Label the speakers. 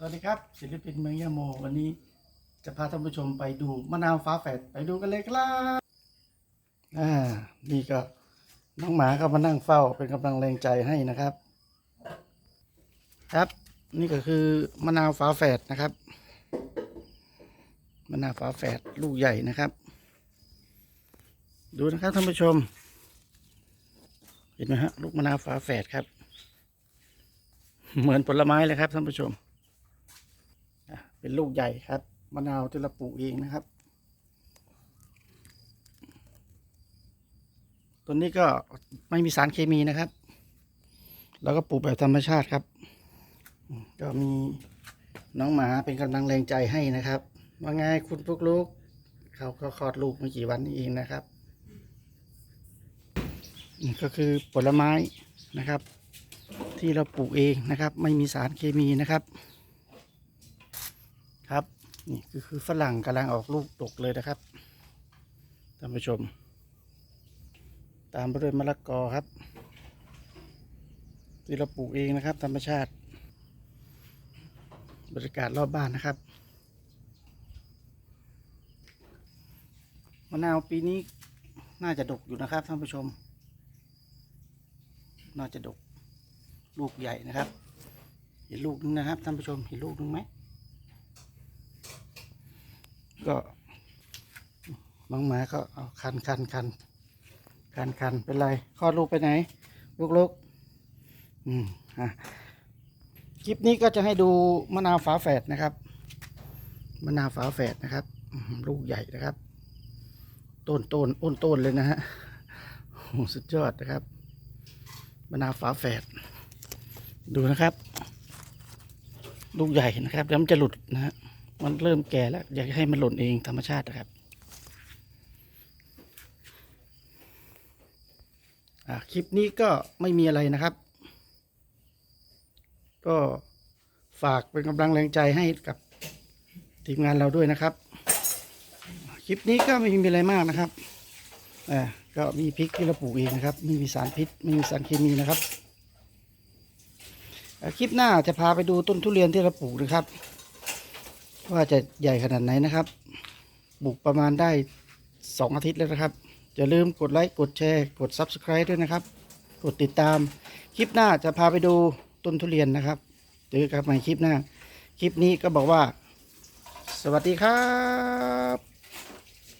Speaker 1: สวัสดีครับ ศิลปินเมืองยะโม วันนี้จะพาท่านผู้ชมไปดูมะนาวฟ้าแฝดไปดูกันเลยครับอ่านี่ก็น้องหมาก็มานั่งเฝ้าเป็นกำลังแรงใจให้นะครับ ครับ นี่ก็คือมะนาวฟ้าแฝดนะครับมะนาวฟ้าแฝดลูกใหญ่นะครับ ดูนะครับท่านผู้ชม เห็นไหมฮะลูกมะนาวฟ้าแฝดครับ เหมือนผลไม้เลยครับท่านผู้ชม เป็นลูกใหญ่ครับ มะนาวที่เราปลูกเองนะครับ ตัวนี้ก็ไม่มีสารเคมีนะครับเราก็ปลูกแบบธรรมชาติครับ ก็มีน้องหมาเป็นกำลังแรงใจให้นะครับ ว่าไงคุณพวกลูก เขาก็คลอดลูกไม่กี่วันนี้เองนะครับ นี่ก็คือผลไม้นะครับ ที่เราปลูกเองนะครับ ไม่มีสารเคมีนะครับ ครับ นี่คือคือฝรั่งกำลังออกลูกตกเลยนะครับท่านผู้ชม ตามไปด้วยมะละกอครับที่เราปลูกเองนะครับ ธรรมชาติ บรรยากาศรอบบ้านนะครับมะนาวปีนี้น่าจะดกอยู่นะครับท่านผู้ชม น่าจะดกลูกใหญ่นะครับ เห็นลูกนึงนะครับท่านผู้ชมเห็นลูกนึงไหม ก็น้องหมาก็เอาคันคันคันคันคันเป็นไรคลอดลูกไปไหน ลูกลูกอืมอะคลิปนี้ก็จะให้ดูมะนาวฝาแฝดนะครับมะนาวฝาแฝดนะครับ ลูกใหญ่นะครับ ต้นต้นอ้นต้นเลยนะฮะโอ้สุดยอดนะครับมะนาวฝาแฝดดูนะครับ ลูกใหญ่นะครับเดี๋ยวมันจะหลุดนะฮะ มันเริ่มแก่แล้ว อยากให้มันหล่นเองธรรมชาตินะครับคลิปนี้ก็ไม่มีอะไรนะครับ ก็ฝากเป็นกำลังแรงใจให้กับทีมงานเราด้วยนะครับ คลิปนี้ก็ไม่มีอะไรมากนะครับอ่าก็มีพริกที่เราปลูกเองนะครับไม่มีสารพิษไม่มีสารเคมีนะครับ คลิปหน้าจะพาไปดูต้นทุเรียนที่เราปลูกนะครับ ว่าจะใหญ่ขนาดไหนนะครับปลูกประมาณได้สองอาทิตย์แล้วนะครับ อย่าลืมกดไลค์ กดแชร์ กด Subscribe ด้วยนะครับ กดติดตาม คลิปหน้าจะพาไปดูต้นทุเรียนนะครับเจอกันใหม่คลิปหน้า คลิปนี้ก็บอกว่า สวัสดีครับ